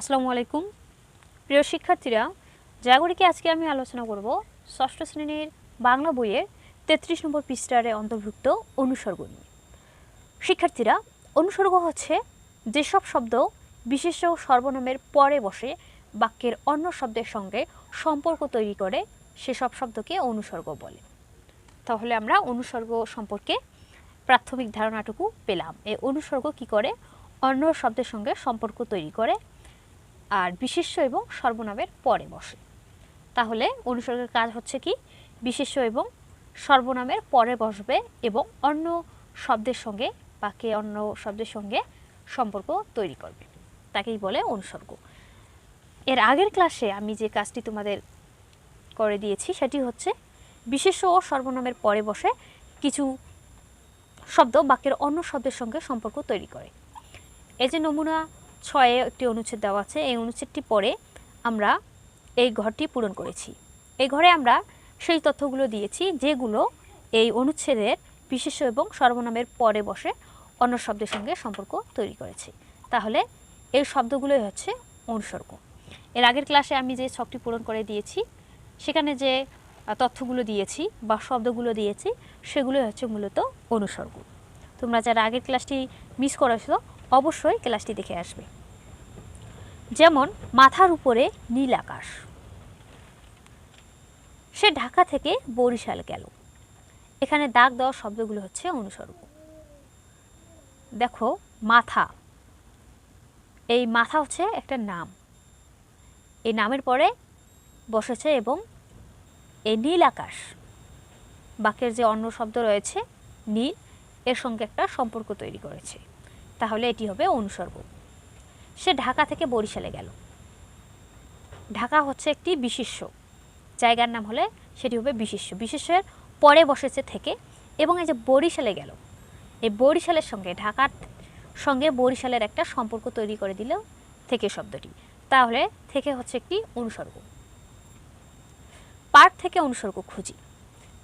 আসসালামু আলাইকুম। প্রিয় শিক্ষার্থীরা, জাগরিকে আজকে আমি আলোচনা করব ষষ্ঠ শ্রেণির বাংলা বইয়ের তেত্রিশ নম্বর পৃষ্ঠারে অন্তর্ভুক্ত অনুসর্গ নিয়ে। শিক্ষার্থীরা, অনুসর্গ হচ্ছে যেসব শব্দ বিশেষ সর্বনামের পরে বসে বাক্যের অন্য শব্দের সঙ্গে সম্পর্ক তৈরি করে, সেসব শব্দকে অনুসর্গ বলে। তাহলে আমরা অনুসর্গ সম্পর্কে প্রাথমিক ধারণাটুকু পেলাম। এই অনুসর্গ কি করে? অন্য শব্দের সঙ্গে সম্পর্ক তৈরি করে আর বিশেষ্য এবং সর্বনামের পরে বসে। তাহলে অনুসর্গের কাজ হচ্ছে কি? বিশেষ্য এবং সর্বনামের পরে বসবে এবং অন্য শব্দের সঙ্গে বাকি অন্য শব্দের সঙ্গে সম্পর্ক তৈরি করবে। তাকেই বলে অনুসর্গ। এর আগের ক্লাসে আমি যে কাজটি তোমাদের করে দিয়েছি সেটি হচ্ছে বিশেষ্য ও সর্বনামের পরে বসে কিছু শব্দ বাক্যের অন্য শব্দের সঙ্গে সম্পর্ক তৈরি করে। এই যে নমুনা ছয়ে একটি অনুচ্ছেদ দেওয়া আছে। এই অনুচ্ছেদটি পরে আমরা এই ঘরটি পূরণ করেছি। এই ঘরে আমরা সেই তথ্যগুলো দিয়েছি যেগুলো এই অনুচ্ছেদের বিশেষ এবং সর্বনামের পরে বসে অন্য শব্দের সঙ্গে সম্পর্ক তৈরি করেছে। তাহলে এই শব্দগুলোই হচ্ছে অনুসর্গ। এর আগের ক্লাসে আমি যে ছকটি পূরণ করে দিয়েছি, সেখানে যে তথ্যগুলো দিয়েছি বা শব্দগুলো দিয়েছি, সেগুলোই হচ্ছে মূলত অনুসর্গ। তোমরা যারা আগের ক্লাসটি মিস করেছ, অবশ্যই ক্লাসটি দেখে আসবে। যেমন মাথার উপরে নীল আকাশ। সে ঢাকা থেকে বরিশাল গেল। এখানে দাগ দেওয়া শব্দগুলো হচ্ছে অনুসর্গ দেখো, মাথা। এই মাথা হচ্ছে একটা নাম। এই নামের পরে বসেছে এবং এই নীল আকাশ। বাক্যের যে অন্য শব্দ রয়েছে, নীল, এর সঙ্গে একটা সম্পর্ক তৈরি করেছে। তাহলে এটি হবে অনুসর্গ সে ঢাকা থেকে বরিশালে গেল। ঢাকা হচ্ছে একটি বিশেষ্য। জায়গার নাম হলে সেটি হবে বিশিষ্য। বিশেষ্যের পরে বসেছে থেকে এবং এই যে বরিশালে গেল, এই বরিশালের সঙ্গে, ঢাকার সঙ্গে বরিশালের একটা সম্পর্ক তৈরি করে দিল থেকে শব্দটি। তাহলে থেকে হচ্ছে একটি অনুসর্গ। পাঠ থেকে অনুসর্গ খুঁজি।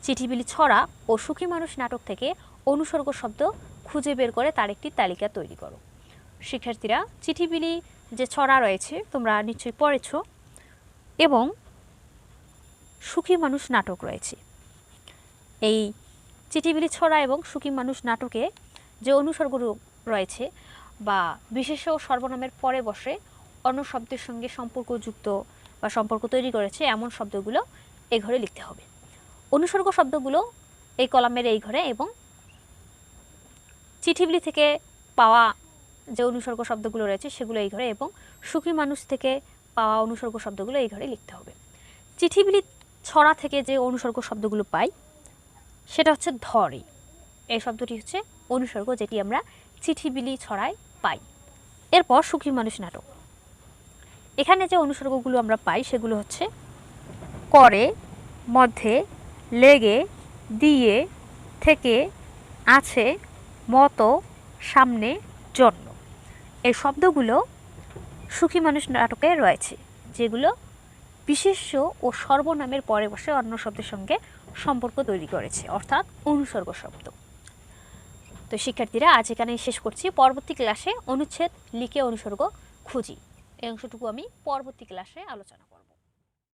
চিঠিবিলি ছড়া ও সুখী মানুষ নাটক থেকে অনুসর্গ শব্দ খুঁজে বের করে তার একটি তালিকা তৈরি করো। শিক্ষার্থীরা চিঠিবিলি যে ছড়া রয়েছে, তোমরা নিশ্চয়ই পড়েছ, এবং সুখী মানুষ নাটক রয়েছে। এই চিঠিবিলি ছড়া এবং সুখী মানুষ নাটকে যে অনুসর্গ রয়েছে বা বিশেষ সর্বনামের পরে বসে অন্য শব্দের সঙ্গে সম্পর্কযুক্ত বা সম্পর্ক তৈরি করেছে, এমন শব্দগুলো এই ঘরে লিখতে হবে। অনুসর্গ শব্দগুলো এই কলামের এই ঘরে এবং চিঠিবিলি থেকে পাওয়া যে অনুসর্গ শব্দগুলো রয়েছে সেগুলো এই ঘরে এবং সুখী মানুষ থেকে পাওয়া অনুসর্গ শব্দগুলো এই ঘরে লিখতে হবে। চিঠিবিলি ছড়া থেকে যে অনুসর্গ শব্দগুলো পাই, সেটা হচ্ছে ধরে। এই শব্দটি হচ্ছে অনুসর্গ যেটি আমরা চিঠিবিলি ছড়ায় পাই। এরপর সুখী মানুষ নাটক। এখানে যে অনুসর্গগুলো আমরা পাই সেগুলো হচ্ছে করে, মধ্যে, লেগে, দিয়ে, থেকে, আছে, মতো, সামনে, জন্য। এই শব্দগুলো সুখী মানুষ নাটকে রয়েছে, যেগুলো বিশেষ্য ও সর্বনামের পরে বসে অন্য শব্দের সঙ্গে সম্পর্ক তৈরি করেছে, অর্থাৎ অনুসর্গ শব্দ। তো শিক্ষার্থীরা, আজ এখানেই শেষ করছি। পরবর্তী ক্লাসে অনুচ্ছেদ লিখে অনুসর্গ খুঁজি। এই অংশটুকু আমি পরবর্তী ক্লাসে আলোচনা